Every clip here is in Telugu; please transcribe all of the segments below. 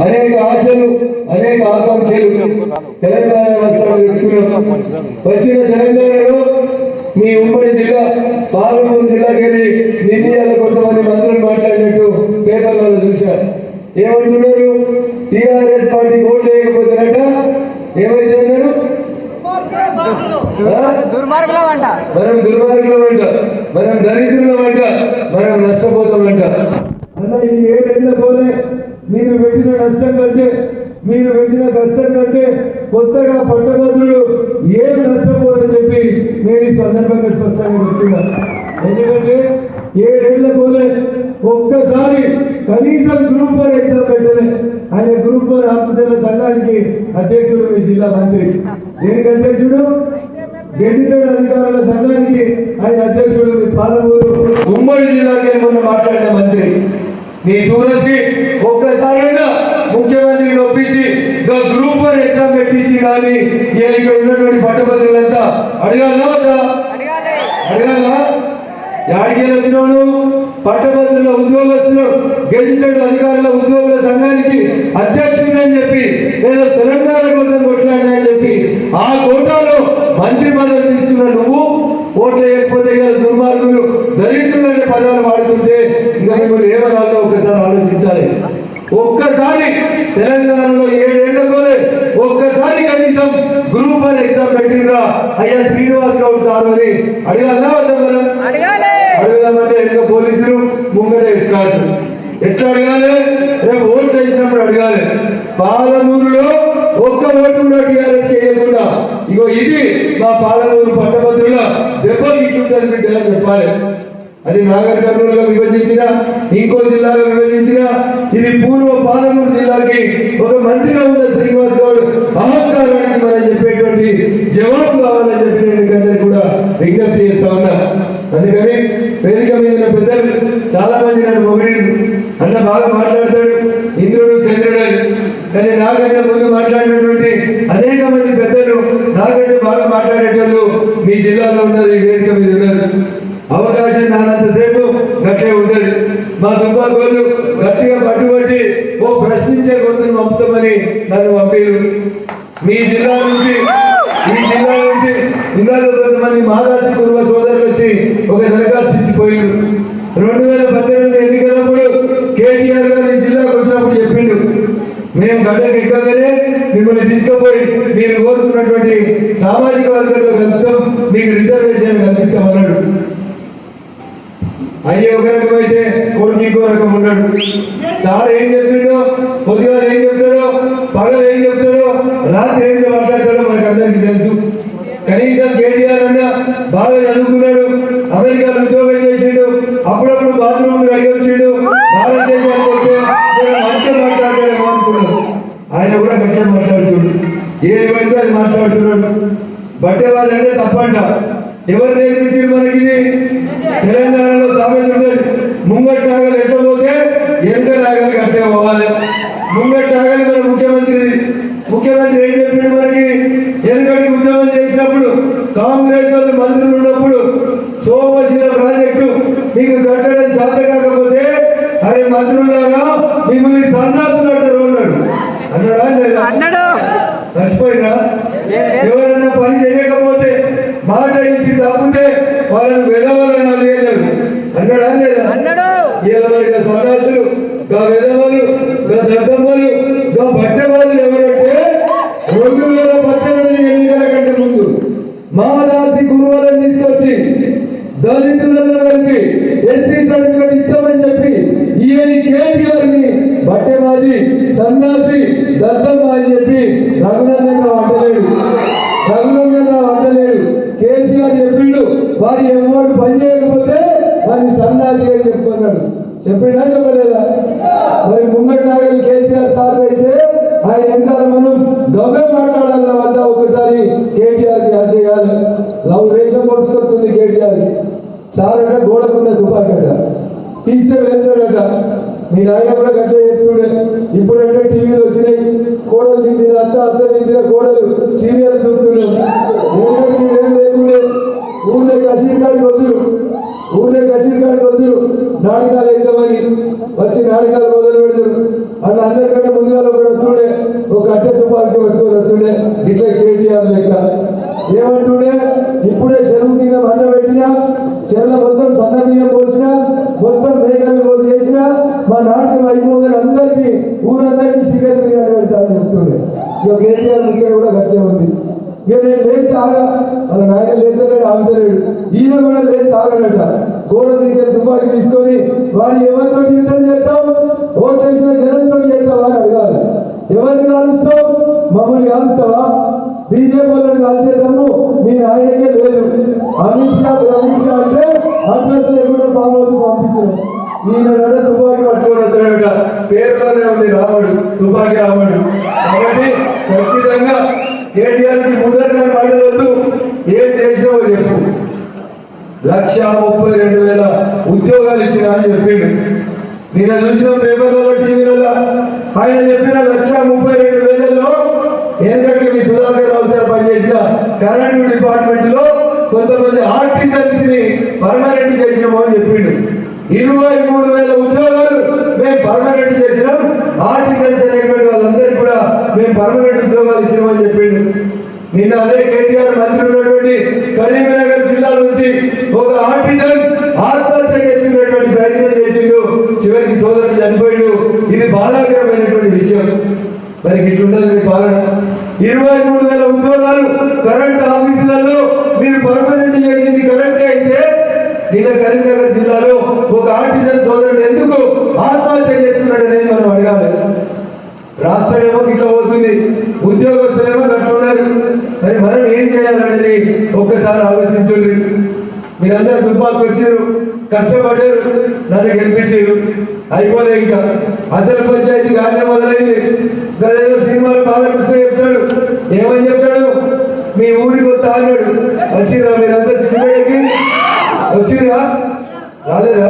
అనేక ఆశలు అనేక ఆకాంక్షలు తెలంగాణ రాష్ట్రాన్ని తెచ్చుకున్నాం. వచ్చిన తెలంగాణలో మీ ఉమ్మడి జిల్లా పాలమూరు జిల్లాకి వెళ్ళి నిండియాల కొంతమంది మంత్రులు మాట్లాడినట్టు పేపర్లలో చూశారు ఏమంటున్నారు? టీఆర్ఎస్ పార్టీ ఓట్లు వేయకపోతేనట ఏమైతే అన్నారు? మనం దుర్మార్గులం అంట మనం దరిద్రులం అంట మనం నష్టపోతామంట. అన్న ఈ పోలే? మీరు పెట్టిన నష్టం కంటే మీరు పెట్టిన కష్టం కంటే కొత్తగా పట్టభద్రులు ఏం నష్టపోరని చెప్పి నేను ఈ సందర్భంగా స్పష్టంగా చెప్తున్నా. ఎందుకంటే ఏడేళ్ళ పోలే ఒక్కసారి కనీసం గ్రూప్ వన్ ఎగ్జామ్ పెట్టలే. ఆయన గ్రూప్ వన్ ఆఫీసర్ల సంఘానికి అధ్యక్షుడు మీ జిల్లా మంత్రి. దేనికి అధ్యక్షుడు? గెజిటెడ్ అధికారుల సంఘానికి ఆయన అధ్యక్షుడు మీ పాలమూరు. ఉమ్మడి జిల్లాకి మొన్న మాట్లాడిన మంత్రి. నీ సూరత్కి ఒక్కసారైనా ముఖ్యమంత్రిని ఒప్పించి గ్రూప్ వన్ ఎగ్జామ్ పెట్టించి కానీ నేను ఇక్కడ ఉన్నటువంటి పట్టభద్రులంతా అడగాలా వద్దా? అడగాలి. యాడికి వచ్చినావు నువ్వు? పట్టభద్రుల ఉద్యోగస్తులు గెజిటెడ్ అధికారుల ఉద్యోగుల సంఘానికి అధ్యక్షుడని చెప్పి ఏదో తెలంగాణ కోసం కొట్లాడినా అని చెప్పి ఆ కోటాలో మంత్రి పదవి తీసుకున్న నువ్వు ఓట్లు వేయకపోతే ఇవాళ దుర్మార్గులు దళితులు అనే పదాలు వాడుతుంటే ఇంకా మిమ్మల్ని ఏమనాలో ఒకసారి ఆలోచించాలి. ఒక్కసారి తెలంగాణలో ఏడేళ్ళకోలే ఒక్కసారి కనీసం గ్రూప్ వన్ ఎగ్జామ్ పెట్టిండ్రా. అయ్యా శ్రీనివాస్ గౌడ్ సార్ అని అడగాలా వద్దా మనం? అడుగుదామంటే ఇంకా పోలీసులు ముంగట ఇస్తాడు ఎట్లా అడగాలి? రేపు ఓట్లు వేసినప్పుడు అడగాలి. పాలమూరులో ఒక్క ఓటు కూడా టీఆర్ఎస్ వేయకుండా. ఇగో ఇది మా పాలమూరు పట్టభద్రుల దెబ్బ ఇట్లుంటుంది బిడ్డ చెప్పాలి. అది నాగర్ కర్నూలుగా విభజించిన ఇంకో జిల్లాగా విభజించిన ఇది పూర్వ పాలమూరు జిల్లాకి ఒక మంత్రిగా ఉన్న శ్రీనివాస్ గౌడ్ అహంకారానికి మనం చెప్పేటువంటి జవాబు కావాలని చెప్పి నేను అందరికీ కూడా విజ్ఞప్తి చేస్తా ఉన్నా. అందుకని వేదిక మీద ఉన్న పెద్దలు చాలా మంది నన్ను పొగిడిరు అన్న బాగా మాట్లాడతాడు ఇంద్రుడు చంద్రుడు. కానీ నాకంటే ముందు మాట్లాడినటువంటి అనేక మంది పెద్దలు నాకంటే బాగా మాట్లాడేటోళ్ళు మీ జిల్లాలో ఉన్నారు ఈ వేదిక మీద ఉన్నారు. అవకాశం నానంతసేపు గట్టే ఉండదు. మా దుబ్బాకోళ్ళు గట్టిగా పట్టుబట్టి ఓ ప్రశ్నించే గొంతును పంపుతామని నన్ను పంపారు. మీ జిల్లా నుంచి ఈ జిల్లా నుంచి జిల్లాలో కొంతమంది మాదాసి కుటుంబ సోదరులు వచ్చి ఒక దరఖాస్తు ఇచ్చిపోయారు రెండు వేల పద్దెనిమిది ఎన్నికలప్పుడు కేటీఆర్ గారు ఈ జిల్లాకు వచ్చినప్పుడు చెప్పిండు. మేము గడ్డకు ఎక్కగానే మిమ్మల్ని తీసుకుపోయి మీరు కోరుకున్నటువంటి సామాజిక వర్గంలో కలుపుతాం మీకు రిజర్వ్ అయ్యే ఒక రకం అయితే కొడుకు ఇంకో రకం ఉన్నాడు సార్ ఏం చెప్పిండో పొద్దుగా ఏం చెప్తాడో పగలు ఏం చెప్తాడో రాత్రి ఏం మాట్లాడతాడో మనకు అందరికి తెలుసు. కనీసం కేటీఆర్ అన్న బాగా చదువుకున్నాడు అమెరికాలో ఉద్యోగం చేసిండు అప్పుడప్పుడు బాత్రూమ్ అడిగి వచ్చిండు భారతదేశానికి వస్తే మంచిగా మాట్లాడతాడేమో అనుకున్నాడు ఆయన కూడా గట్టిగా మాట్లాడుతున్నాడు. ఏది పడితే అది మాట్లాడుతున్నాడు. బట్టే వాళ్ళంటే తప్పంట. ఎవరు నేర్పించారు మనకి తెలంగాణ సామెత ఉండేది ముంగట్ నాగలు ఎట్లా పోతే? వెనుక నాగలు కట్టే పోవాలి. ముంగట్ నాగలు మన ముఖ్యమంత్రి ముఖ్యమంత్రి ఏం చెప్పిండు మనకి? వెనుకటి ఉద్యమం చేసినప్పుడు కాంగ్రెస్ వాళ్ళు మంత్రులు ఉన్నప్పుడు సోమశిల ప్రాజెక్టు మీకు కట్టడం చేత కాకపోతే అరే మంత్రులాగా మిమ్మల్ని సన్నాసులు అన్నాడు. అన్నాడా? అన్నాడు. మర్చిపోయినా ఎవరైనా పని చేయకపోతే మాట ఇచ్చి తప్పితే వాళ్ళని వెదవాలని అది అన్నారు అన్నాడా లేదా అన్నాడు ఇలా మరి గా విధవలు గా వెదవలు గా దద్దమ్మలు గా ఎవరంటే రెండు వేల పద్దెనిమిది ఎన్నికల కంటే ముందు మహాదాసి గురువులను తీసుకొచ్చి దళితులలో కలిపి ఎస్సీ సర్టిఫికేట్ ఇస్తామని చెప్పి ఈయన కేటీఆర్ని బట్టెబాజీ సన్నాసి దద్దమ్మ అని చెప్పి రఘునందన్ రావు అంటలేడు. రఘునందన్ రావు అంటలేడు. కేసీఆర్ చెప్పిండు వారి ఎవరు పని చేయకపోతే వారిని సన్నాసి అని చెప్పుకున్నాడు. చెప్పిండా చెప్పలేదా? మరి ముంగటి నాగలి కేసీఆర్ సార్ అయితే ఆయన వెనకాల మనం గమ్మే మాట్లాడాలన్న వద్ద ఒకసారి కేటీఆర్కి చేయాలి. లవ్ రేషన్ పొడుచుకొస్తుంది కేటీఆర్. కి సార్ అంటే గోడకున్న దుపాకట తీస్తే వెళ్తాడట మీ నాయన కూడా గట్టే చెప్తుండే. ఇప్పుడంటే టీవీలు వచ్చినాయి. కోడలు దిద్దిన అత్త అత్త దిద్దిన కోడలు సీరియల్ చూస్తున్నాం ఏం లేకుండే ఊళ్ళో కసీర్ కాడికి వద్దు ఊళ్ళో కసీర్ కాడికి వద్దురు నాటకాలు అవుతామని వచ్చి నాటకాలు మొదలు పెడతారు అన్న అందరికంటే ముందుగా ఒకడు వస్తుండే ఒక అట్టె తుపాకి పట్టుకొని వస్తుండే ఇట్లా కేటీఆర్ లెక్క ఏమంటుండే ఇప్పుడే చెరువు కింద మంట పెట్టినా చెరువుల మొత్తం సన్న బియ్యం పోసిన మొత్తం మేకలు పోసి చేసిన మా నాటకం అయిపోగానే అందరికీ ఊరందరికీ చికెన్ బిర్యానీ పెడతా అని చెప్తుండే ఇక కేటీఆర్ ముచ్చట కూడా గట్టే ఉంది ఇక నేను లేదు తాగా వాళ్ళ నాయన లేదలేడు ఆగుతలేడు. ఈయన కూడా లేదు తాగడట గోడ మీద దుబాకి తీసుకొని వారు ఎవరితో యుద్ధం చేస్తావు? ఓట్లు వేసిన జనంతో చేస్తావా అని అడగాలి. ఎవరిని కాలుస్తావు? మమ్మల్ని కాలుస్తావా? బీజేపీ వాళ్ళని మీ నాయనకే లేదు. అమిత్ షా అమిత్ షా అంటే అడ్రస్ లేకుండా మామూలు పంపించడం. ఈయన నడ తుపాకీ పట్టుకొని వస్తాడట. పేరులోనే ఉంది రాముడు. తుపాకీ రాముడు. కాబట్టి ఖచ్చితంగా కేటీఆర్కి కి మాట్లాడద్దు ఏం చేసినావో చెప్పు. లక్ష ముప్పై రెండు వేల ఉద్యోగాలు ఇచ్చిన అని చెప్పిండు. నిన్న చూసిన పేపర్లలో టీవీలలో ఆయన చెప్పిన లక్ష ముప్పై రెండు వేలలో ఏంటంటే మీ సుధాకర్ రావు సార్ పనిచేసిన కరెంటు డిపార్ట్మెంట్లో కొంతమంది ఆర్టిజన్స్ని పర్మనెంట్ చేసినాము అని చెప్పిండు. ఇరవై మూడు వేల ఉద్యోగాలు మేము పర్మనెంట్ చేసినాం. ఆర్టిజన్స్ అనేటువంటి వాళ్ళందరికీ కూడా మేము పర్మనెంట్ ఉద్యోగాలు ఇచ్చినామని చెప్పిండు. నిన్న అదే కేటీఆర్ మంత్రి ఉన్నటువంటి కరీంనగర్ జిల్లా నుంచి ఒక ఆర్టిజన్ ఆత్మహత్య చేసినటువంటి ప్రయత్నం చేసిండు. చివరికి సోదరుడు చనిపోయిండు. ఇది బాధాకరమైనటువంటి విషయం. మరి ఇట్లుండదు మీ పాలన. ఇరవై మూడు వేల ఉద్యోగాలు కరెంట్ ఆఫీసులలో మీరు పర్మనెంట్ చేసింది కరెంటే అయితే నిన్న కరీంనగర్ జిల్లాలో ఒక ఆర్టిజన్ సోదరుడు ఎందుకు ఆత్మహత్య చేసుకున్నాడనేది రాష్ట్రమేమో ఇట్లా పోతుంది. ఉద్యోగస్తులేమో కట్టున్నారు మరి మనం ఏం చేయాలనేది ఒక్కసారి ఆలోచించండి. మీరందరూ దుబ్బాకు వచ్చారు కష్టపడ్డారు నన్ను గెలిపించారు. అయిపోలే ఇంకా. అసలు పంచాయతీ కానీ మొదలైంది. గదేదో సినిమాలు బాలకృష్ణ చెప్తాడు. ఏమని చెప్తాడు? మీ ఊరికి వస్తా అన్నాడు. వచ్చిరా మీరంతా సిద్ధిపేటకి వచ్చిరా రాలేదా?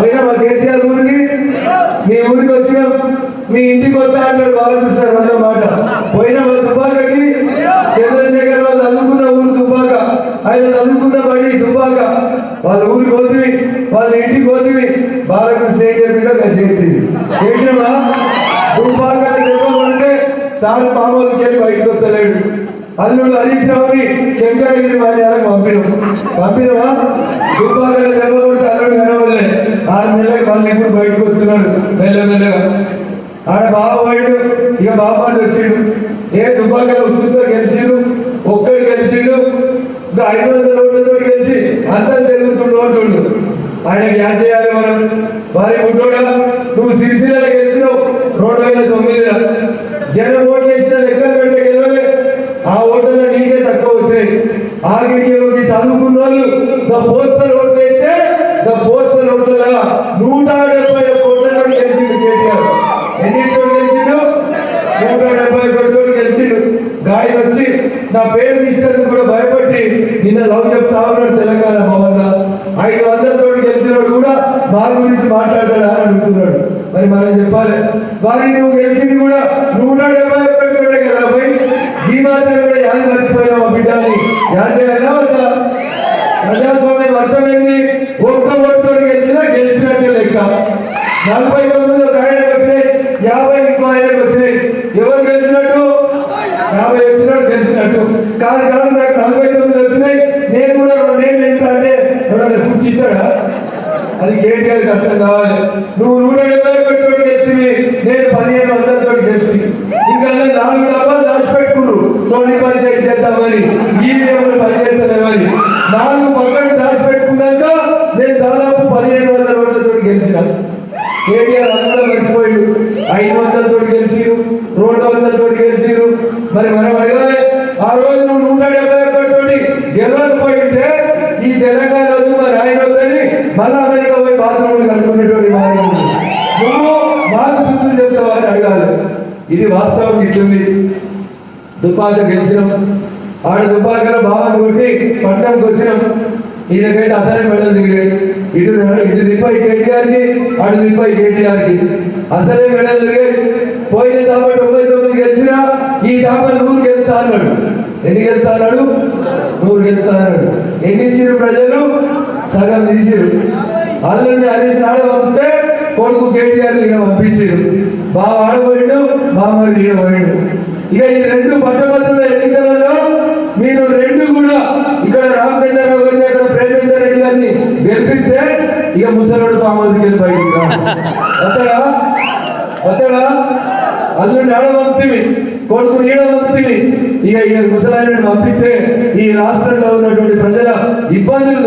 పోయినా మా కేసీఆర్ ఊరికి? మీ ఊరికి వచ్చినాం మీ ఇంటికి వద్దా అంటాడు బాలకృష్ణ రెండో మాట. పోయిన దుబ్బాకకి చంద్రశేఖర్ రావు చదువుకున్న ఊరు దుబ్బాక. ఆయన చదువుకున్న బడి దుబ్బాక. వాళ్ళ ఊరికి పోతుంది వాళ్ళ ఇంటికి పోతుంది బాలకృష్ణ ఏం చెప్పిండో చేసింది. చేస్తుంది చేసినమా దుబ్బాక చెప్పకుంటే సార్ పాములకి వెళ్ళి బయటకు వస్తలేడు. అల్లుడు హరీష్ రావుని శంకరగిరి మాన్యాలకు పంపినాం. పంపినవా? దుబ్బాకల చెప్పకుంటే అల్లుడు కనవల్లే ఆరు నెలలకు మళ్ళీ ఇప్పుడు బయటకు వస్తున్నాడు మెల్లమెల్లగా. ఆడ బాబు పోయిండు ఇక బాబాలు వచ్చిండు. ఏ దుబ్బాకలో ఉత్తుతో గెలిచిండు? ఒక్కడు గెలిచిండు. ఇంకా ఐదు వందల ఓట్లతో గెలిచి అంతా జరుగుతుండు అంటుండు. ఆయన ఏం చేయాలి మనం. వారి ముట్టోడా నువ్వు సిరిసిల్ల గెలిచినావు రెండు వేల తొమ్మిదిలో జనం ఓట్లు వేసిన లెక్కలు పెడితే గెలవలే ఆ ఓట్లలో నీకే తక్కువ వచ్చినాయి ఆఖరికి ఒకటి చదువుకున్న వాళ్ళు ద పోస్టల్ ఓట్లు అయితే ద పోస్టల్ ఓట్ల నూట డెబ్బై ఒక్క ఓట్లతో గెలిచిండు కేటీఆర్ ఎన్నింటితో గెలిచిండు నూట డెబ్బై ఒకటితో గెలిచిండు గాయన వచ్చి నా పేరు తీసుకెళ్ళి కూడా భయపడి నిన్న లవ్ చెప్తా ఉన్నాడు తెలంగాణ భవన్ ఐదు వందలతో గెలిచినాడు కూడా మా గురించి మాట్లాడతాడా అని అడుగుతున్నాడు. మరి మనం చెప్పాలి. వారి నువ్వు గెలిచింది కూడా నూట డెబ్బై పెట్టుకుంటే కదా పోయి? ఈ మాత్రం కూడా యాది మర్చిపోయావు ఆ బిడ్డ అని యాద చేయాలా వద్దా? ప్రజాస్వామ్యం అర్థమైంది. ఒక్క ఓటుతో గెలిచినా గెలిచినట్టే లెక్క. నలభై తొమ్మిది ఒక ఆయనకు వచ్చినాయి యాభై ఇంకో ఆయనకు వచ్చినాయి. ఎవరు గెలిచినట్టు? యాభై వచ్చినట్టు గెలిచినట్టు కాదు కాదు నాకు నలభై తొమ్మిది వచ్చినాయి. నేను కూడా రెండేళ్ళు ఎంత అంటే రెండు కుర్చీ ఇస్తాడా అది గారికి అర్థం కావాలి. నువ్వు నూట డెబ్బై ఒకటి తోటి గెలిచివి నేను పదిహేను వందలతో గెలిచి. ఇంకా నాలుగు డబ్బాలు దాచిపెట్టుకున్నారు తోటి పంచాయతీ చేద్దామని ఈవీఎంలు పనిచేస్తలేమని. నాలుగు పక్కన దాచిపెట్టుకున్నాక నేను దాదాపు పదిహేను వందల ఓట్లతో గెలిచిన. కేటీఆర్ అందరూ మర్చిపోయాడు. ఐదు వందలతో గెలిచిరు రెండు వందలతో గెలిచిరు. మరి మనం మళ్ళీ అమెరికా పోయి బాత్రూమ్లు కనుక్కునేటువంటి మార్గం నువ్వు మాకు చుట్టూ చెప్తావు అని అడగాలి. ఇది వాస్తవం ఇట్లుంది. దుబ్బాక గెలిచినాం. ఆడ దుబ్బాకలో బాగా కొట్టి పట్టణంకి వచ్చినాం. ఈయనకైతే అసలే మెడలు దిగలేదు. ఇటు ఇటు దిప్పై కేటీఆర్కి అటు దిప్పై కేటీఆర్కి. అసలే మెడలు దిగాయి పోయిన దాపా తొంభై తొమ్మిది గెలిచినా ఈ దాపా నూరు గెలుతా అన్నాడు ఎన్ని గెలుతా అన్నాడు నూరు గెలుతా అన్నాడు ఎన్ని ఇచ్చిన ప్రజలు? సగం తీసిరు. అల్లుడిని హరీష్ నాడు పంపితే కొడుకు కేటీఆర్ ఇక్కడ పంపించారు. బావ ఆడబోయిండు బామ్మడి ఈడబోయిండు ఇక ఈ రెండు పట్టభద్రుల ఎన్నికలలో మీరు రెండు కూడా ఇక్కడ రామచంద్రరావు గారిని అక్కడ ప్రేమేందర్ రెడ్డి గారిని గెలిపిస్తే ఇక ముసలాడు బామ్మడికి బయటికి రా అతడా అతడా ఆడ పంపితివి కొడుకు ఈడ పంపితివి ఇక ఇక ముసలాయనని పంపిస్తే ఈ రాష్ట్రంలో ఉన్నటువంటి ప్రజల ఇబ్బందులు